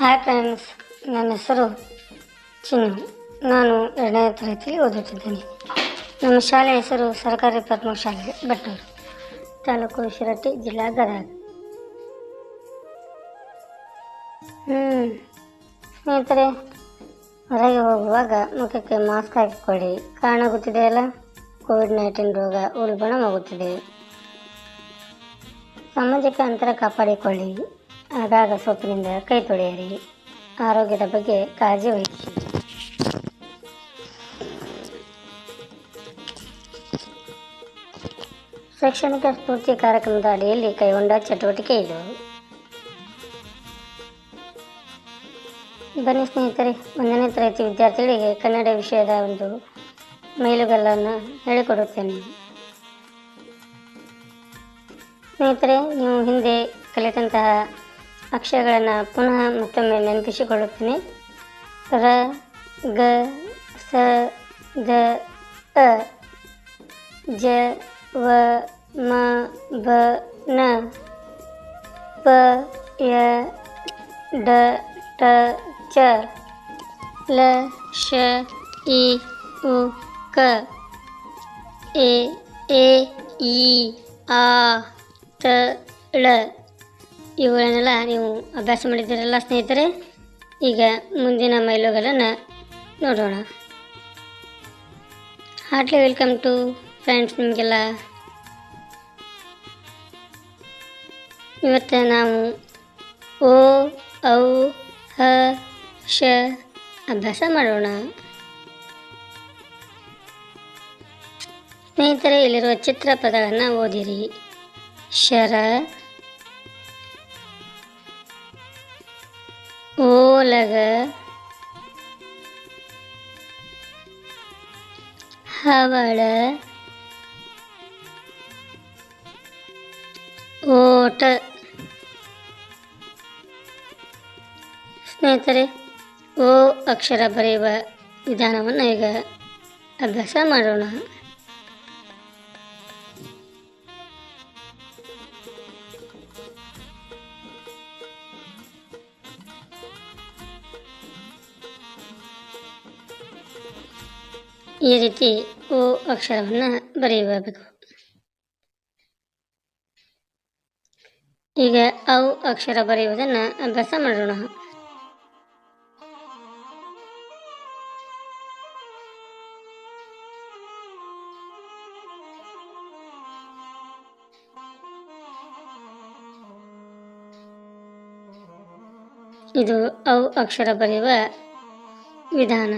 Hi friends ನನ್ನ ಹೆಸರು ಚಿನ್ನು. ನಾನು ಎರಡನೇ ತರಗತಿಯಲ್ಲಿ ಓದುತ್ತಿದ್ದೇನೆ ನಮ್ಮ ಶಾಲೆಯ ಹೆಸರು ಸರ್ಕಾರಿ ಪ್ರಥಮ ಶಾಲೆ ಬೆಟ್ಟೂರು, ತಾಲೂಕು ಶಿರಟ್ಟಿ ಜಿಲ್ಲಾ ಗದಗ. ಹ್ಞೂ ಸ್ನೇಹಿತರೆ, ಹೊರಗೆ ಹೋಗುವಾಗ ಮುಖಕ್ಕೆ ಮಾಸ್ಕ್ ಹಾಕಿಕೊಳ್ಳಿ. ಕಾರಣ ಗೊತ್ತಿದೆಯಲ್ಲ ಕೋವಿಡ್ ನೈನ್ಟೀನ್ ರೋಗ ಉಲ್ಬಣವಾಗುತ್ತಿದೆ ಸಾಮಾಜಿಕ ಅಂತರ ಕಾಪಾಡಿಕೊಳ್ಳಿ. ಆಗಾಗ ಸೋಪಿನಿಂದ ಕೈ ತೊಳೆಯಿರಿ. ಆರೋಗ್ಯದ ಬಗ್ಗೆ ಕಾಳಜಿ ವಹಿಸಿ. ಶೈಕ್ಷಣಿಕ ಸ್ಫೂರ್ತಿ ಕಾರ್ಯಕ್ರಮದ ಅಡಿಯಲ್ಲಿ ಕೈಗೊಂಡ ಚಟುವಟಿಕೆ ಇದು. ಬನ್ನಿ ಸ್ನೇಹಿತರೆ, ಒಂದನೇ ತರಗತಿ ವಿದ್ಯಾರ್ಥಿಗಳಿಗೆ ಕನ್ನಡ ವಿಷಯದ ಒಂದು ಮೈಲುಗಲ್ಲನ್ನು ಹೇಳಿಕೊಡುತ್ತೇನೆ. ಸ್ನೇಹಿತರೆ, ನೀವು ಹಿಂದೆ ಕಲಿತಂತಹ ಅಕ್ಷರಗಳನ್ನು ಪುನಃ ಮತ್ತೊಮ್ಮೆ ನೆನಪಿಸಿಕೊಳ್ಳುತ್ತೇನೆ. ರ, ಗ, ಸ, ದ, ಅ. ಜ, ವ, ಮ, ಬ, ನ. ಪ, ಯ, ಡ, ಟ, ಚ. ಲ, ಶ, ಇ, ಉ, ಕ. ಎ ಎ, ಇ, ಆ, ತ, ಳ. ಇವುಗಳನ್ನೆಲ್ಲ ನೀವು ಅಭ್ಯಾಸ ಮಾಡಿದ್ದೀರಲ್ಲ ಸ್ನೇಹಿತರೆ, ಈಗ ಮುಂದಿನ ಮೈಲುಗಳನ್ನು ನೋಡೋಣ. ಹಾರ್ಟ್ಲಿ ವೆಲ್ಕಮ್ ಟು ಫ್ರೆಂಡ್ಸ್ ನಿಮಗೆಲ್ಲ. ಇವತ್ತು ನಾವು ಓ, ಔ, ಹ, ಶ ಅಭ್ಯಾಸ ಮಾಡೋಣ. ಸ್ನೇಹಿತರೆ, ಇಲ್ಲಿರುವ ಚಿತ್ರ ಪದಗಳನ್ನು ಓದಿರಿ. ಶರ ಓಲಗ ಹವಳ ಓಟ. ಸ್ನೇಹಿತರೆ ಓ ಅಕ್ಷರ ಬರೆಯುವ ವಿಧಾನವನ್ನು ಈಗ ಅಭ್ಯಾಸ ಮಾಡೋಣ. ಈ ರೀತಿ ಓ ಅಕ್ಷರವನ್ನು ಬರೆಯಬೇಕು ಈಗ ಔ ಅಕ್ಷರ ಬರೆಯುವುದನ್ನು ಅಭ್ಯಾಸ ಮಾಡೋಣ. ಇದು ಔ ಅಕ್ಷರ ಬರೆಯುವ ವಿಧಾನ.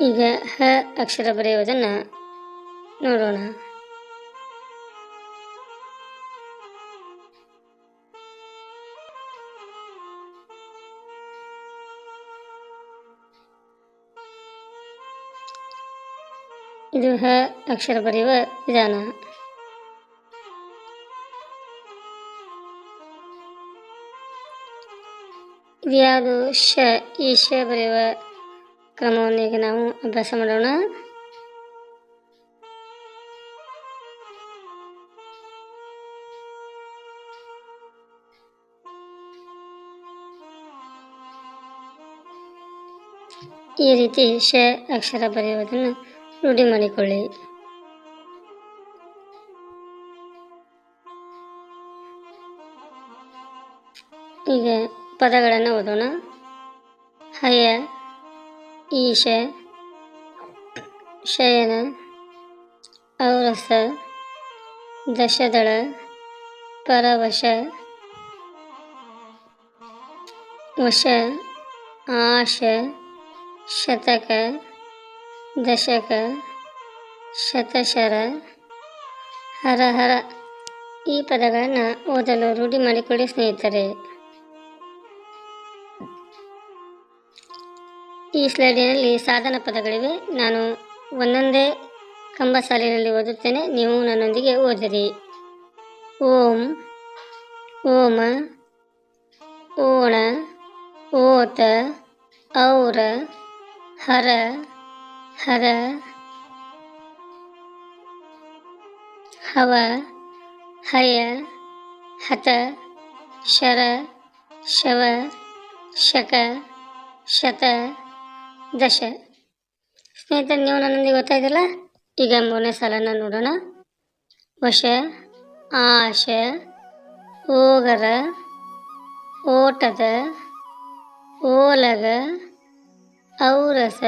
ಈಗ ಹ ಅಕ್ಷರ ಬರೆಯುವುದನ್ನ ನೋಡೋಣ. ಇದು ಹ ಅಕ್ಷರ ಬರೆಯುವ ವಿಧಾನ. ಇದು ಯಾವುದು ಶ ಈ ಶ ಬರೆಯುವ ಕ್ರಮವನ್ನು ಈಗ ನಾವು ಅಭ್ಯಾಸ ಮಾಡೋಣ. ಈ ರೀತಿ ಶ ಅಕ್ಷರ ಬರೆಯುವುದನ್ನು ರೂಢಿ ಮಾಡಿಕೊಳ್ಳಿ. ಈಗ ಪದಗಳನ್ನು ಓದೋಣ. ಹಯ ಈಶ ಶಯನ, ಔರಸ, ದಶದಳ, ಪರವಶ, ವಶ, ಆಶ, ಶತಕ, ದಶಕ, ಶತಶರ ಹರ ಹರ ಈ ಪದಗಳನ್ನು ಓದಲು ರೂಢಿ ಮಾಡಿಕೊಳ್ಳಿ ಸ್ನೇಹಿತರೆ. ಈ ಸ್ಲೈಡಿನಲ್ಲಿ ಸಾಧನ ಪದಗಳಿವೆ. ನಾನು ಒಂದೊಂದೇ ಕಂಬ ಸಾಲಿನಲ್ಲಿ ಓದುತ್ತೇನೆ. ನೀವು ನನ್ನೊಂದಿಗೆ ಓದಿರಿ. ಓಂ, ಓಮ, ಓಣ, ಓತ, ಔರ, ಹರ ಹರ, ಹವ, ಹಯ, ಹತ, ಶರ, ಶವ, ಶಕ, ಶತ ದಶ. ಸ್ನೇಹಿತರೆ, ನೀವು ನನ್ನೊಂದಿಗೆ ಗೊತ್ತಾಯ್ತಲ್ಲ? ಈಗ ಮೂರನೇ ಸಾಲನ ನೋಡೋಣ. ವಶ, ಆಶ, ಓಗರ, ಓಟದ, ಓಲಗ, ಔರಸ,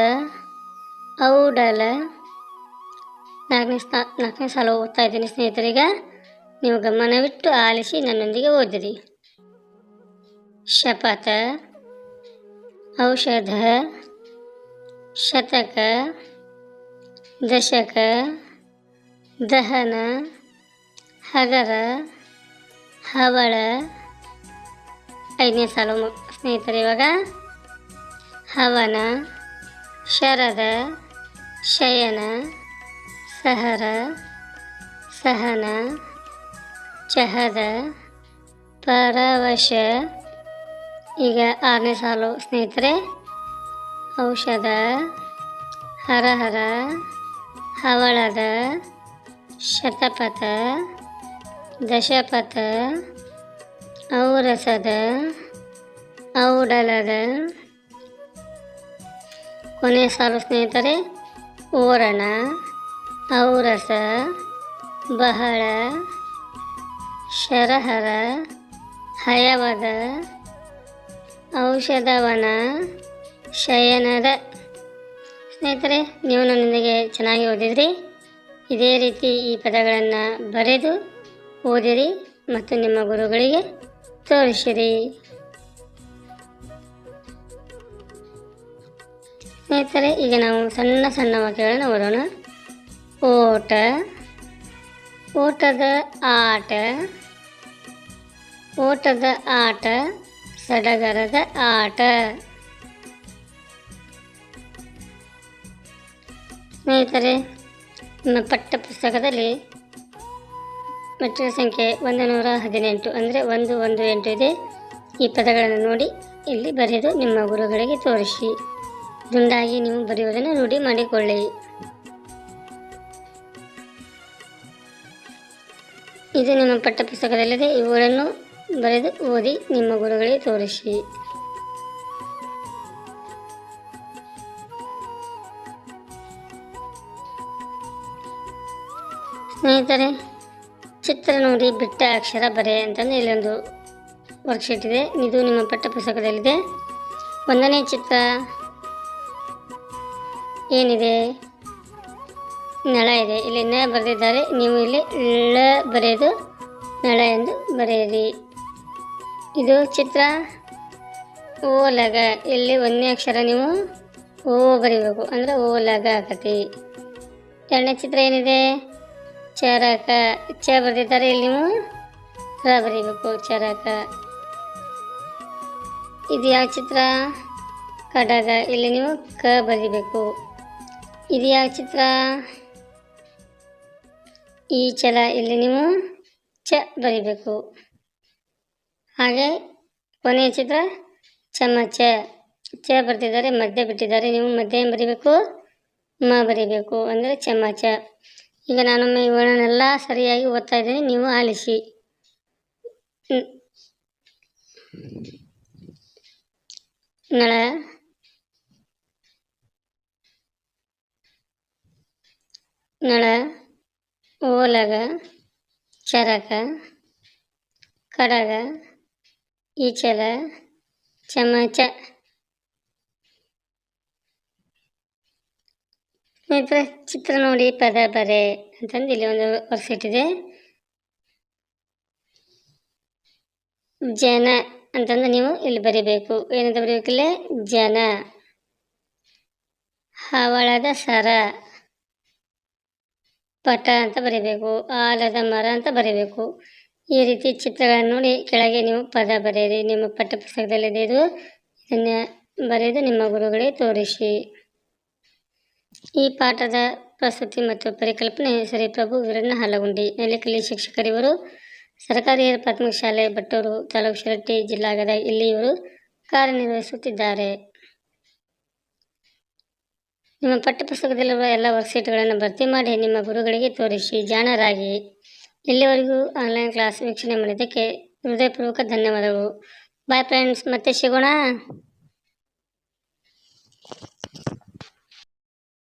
ಔಡಲ. ನಾಲ್ಕನೇ ಸ್ಥಾ ನಾಲ್ಕನೇ ಸಾಲ ಓದ್ತಾ ಇದ್ದೀನಿ ಸ್ನೇಹಿತರೀಗ ನೀವು ಗಮನವಿಟ್ಟು ಆಲಿಸಿ ನನ್ನೊಂದಿಗೆ ಓದಿರಿ. ಶಪಥ, ಔಷಧ ಶತಕ, ದಶಕ, ದಹನ, ಹಗರ, ಹವಳ. ಐದನೇ ಸಾಲು ಸ್ನೇಹಿತರೆ, ಇವಾಗ ಹವನ, ಶರದ, ಶಯನ, ಸಹರ, ಸಹನ, ಚಹದ, ಪರವಶ. ಈಗ ಆರನೇ ಸಾಲು ಸ್ನೇಹಿತರೆ ಔಷಧ, ಹರಹರ, ಹವಳದ, ಶತಪಥ, ದಶಪಥ, ಔರಸದ, ಔಡಲದ. ಕೊನೆಯ ಸಾಲು ಸ್ನೇಹಿತರೆ, ಓರಣ, ಔರಸ, ಬಹಳ, ಶರಹರ, ಹಯವದ, ಔಷಧವನ ಶಯನದ ಸ್ನೇಹಿತರೆ, ನೀವು ನನ್ನೊಂದಿಗೆ ಚೆನ್ನಾಗಿ ಓದಿದ್ರಿ. ಇದೇ ರೀತಿ ಈ ಪದಗಳನ್ನು ಬರೆದು ಓದಿರಿ ಮತ್ತು ನಿಮ್ಮ ಗುರುಗಳಿಗೆ ತೋರಿಸಿರಿ. ಸ್ನೇಹಿತರೆ, ಈಗ ನಾವು ಸಣ್ಣ ಸಣ್ಣ ವಾಕ್ಯಗಳನ್ನು ಓದೋಣ. ಓಟ, ಓಟದ ಆಟ ಓಟದ ಆಟ, ಸಡಗರದ ಆಟ. ಸ್ನೇಹಿತರೆ, ನಮ್ಮ ಪಠ್ಯ ಪುಸ್ತಕದಲ್ಲಿ ಮೆಟ್ರಿಕ್ ಸಂಖ್ಯೆ ಒಂದು ನೂರ ಹದಿನೆಂಟು ಅಂದರೆ ಒಂದು ಒಂದು ಎಂಟು ಇದೆ. ಈ ಪದಗಳನ್ನು ನೋಡಿ ಇಲ್ಲಿ ಬರೆದು ನಿಮ್ಮ ಗುರುಗಳಿಗೆ ತೋರಿಸಿ. ದುಂಡಾಗಿ ನೀವು ಬರೆಯುವುದನ್ನು ರೂಢಿ ಮಾಡಿಕೊಳ್ಳಿ. ಇದು ನಿಮ್ಮ ಪಠ್ಯ ಪುಸ್ತಕದಲ್ಲಿದೆ ಇವುಗಳನ್ನು ಬರೆದು ಓದಿ ನಿಮ್ಮ ಗುರುಗಳಿಗೆ ತೋರಿಸಿ. ಸ್ನೇಹಿತರೆ, ಚಿತ್ರ ನೋಡಿ ಬಿಟ್ಟ ಅಕ್ಷರ ಬರೆ ಅಂತಂದು ಇಲ್ಲೊಂದು ವರ್ಕ್ಶೀಟ್ ಇದೆ. ಇದು ನಿಮ್ಮ ಪಠ್ಯಪುಸ್ತಕದಲ್ಲಿದೆ ಒಂದನೇ ಚಿತ್ರ ಏನಿದೆ? ನಳ ಇದೆ. ಇಲ್ಲಿ ನ ಬರೆದಿದ್ದಾರೆ. ನೀವು ಇಲ್ಲಿ ಳ ಬರೆದು ನಳ ಎಂದು ಬರೆಯಿರಿ. ಇದು ಚಿತ್ರ ಓ ಲಗ. ಇಲ್ಲಿ ಒಂದನೇ ಅಕ್ಷರ ನೀವು ಓ ಬರೀಬೇಕು. ಅಂದರೆ ಲಗ ಆಗತಿ ಎರಡನೇ ಚಿತ್ರ ಏನಿದೆ? ಚರಕ ಚ ಬರೆದಿದ್ದಾರೆ ಇಲ್ಲಿ ನೀವು? ರ ಬರೀಬೇಕು ಚರಕ. ಇದು ಯಾವ ಚಿತ್ರ? ಕಡಗ. ಇಲ್ಲಿ ನೀವು ಕ ಬರೀಬೇಕು. ಇದು ಯಾವ ಚಿತ್ರ? ಈ ಚಲ ಇಲ್ಲಿ ನೀವು ಚ ಬರೀಬೇಕು. ಹಾಗೆ ಕೊನೆಯ ಚಿತ್ರ, ಚಮಚ. ಚ ಬರ್ತಿದ್ದಾರೆ ಮಧ್ಯ ಬಿಟ್ಟಿದ್ದಾರೆ ನೀವು ಮಧ್ಯ ಬರಿಬೇಕು ಬರೀಬೇಕು, ಮ ಬರೀಬೇಕು. ಅಂದರೆ ಚಮಚ. ಈಗ ನಾನೊಮ್ಮೆ ಇವುಗಳನ್ನೆಲ್ಲ ಸರಿಯಾಗಿ ಓದ್ತಾ ಇದ್ದೀನಿ. ನೀವು ಆಲಿಸಿ. ನಳ ನಳ ಓಲಗ ಚರಕ ಕಡಗ, ಈಚಲ, ಚಮಚ ಸ್ನೇಹಿತರೆ ಚಿತ್ರ ನೋಡಿ, ಪದ ಬರೆ ಅಂತಂದು ಇಲ್ಲಿ ಒಂದು ವರ್ಕ್ಶೀಟ್ ಇದೆ ಜನ ಅಂತಂದು ನೀವು ಇಲ್ಲಿ ಬರಿಬೇಕು. ಏನಂತ ಬರೀಬೇಕಿಲ್ಲ ಜನ. ಹವಳದ ಸರ. ಪಟ ಅಂತ ಬರಿಬೇಕು. ಆಲದ ಮರ ಅಂತ ಬರಿಬೇಕು. ಈ ರೀತಿ ಚಿತ್ರಗಳನ್ನು ನೋಡಿ ಕೆಳಗೆ ನೀವು ಪದ ಬರೆಯಿರಿ. ನಿಮ್ಮ ಪಠ್ಯ ಪುಸ್ತಕದಲ್ಲಿದೆ ಇದು. ಇದನ್ನು ಬರೆದು ನಿಮ್ಮ ಗುರುಗಳಿಗೆ ತೋರಿಸಿ. ಈ ಪಾಠದ ಪ್ರಸ್ತುತಿ ಮತ್ತು ಪರಿಕಲ್ಪನೆ ಶ್ರೀ ಪ್ರಭು ವೀರಣ್ಣ ಹಾಲಗುಂಡಿ ನೆಲೆಕಲ್ಲಿ ಶಿಕ್ಷಕರಿವರು ಸರ್ಕಾರಿ ಪ್ರಾಥಮಿಕ ಶಾಲೆ ಬಟ್ಟೂರು ತಾಲೂಕು ಶಿರಟ್ಟಿ ಜಿಲ್ಲಾ ಗದಗ ಇಲ್ಲಿ ಇವರು ಕಾರ್ಯನಿರ್ವಹಿಸುತ್ತಿದ್ದಾರೆ. ನಿಮ್ಮ ಪಠ್ಯಪುಸ್ತಕದಲ್ಲಿರುವ ಎಲ್ಲ ವರ್ಕ್ಶೀಟ್ಗಳನ್ನು ಭರ್ತಿ ಮಾಡಿ ನಿಮ್ಮ ಗುರುಗಳಿಗೆ ತೋರಿಸಿ ಜಾಣರಾಗಿ. ಇಲ್ಲಿವರೆಗೂ ಆನ್ಲೈನ್ ಕ್ಲಾಸ್ ವೀಕ್ಷಣೆ ಮಾಡಿದ್ದಕ್ಕೆ ಹೃದಯಪೂರ್ವಕ ಧನ್ಯವಾದಗಳು. ಬಾಯ್ ಫ್ರೆಂಡ್ಸ್, ಮತ್ತೆ ಸಿಗೋಣ.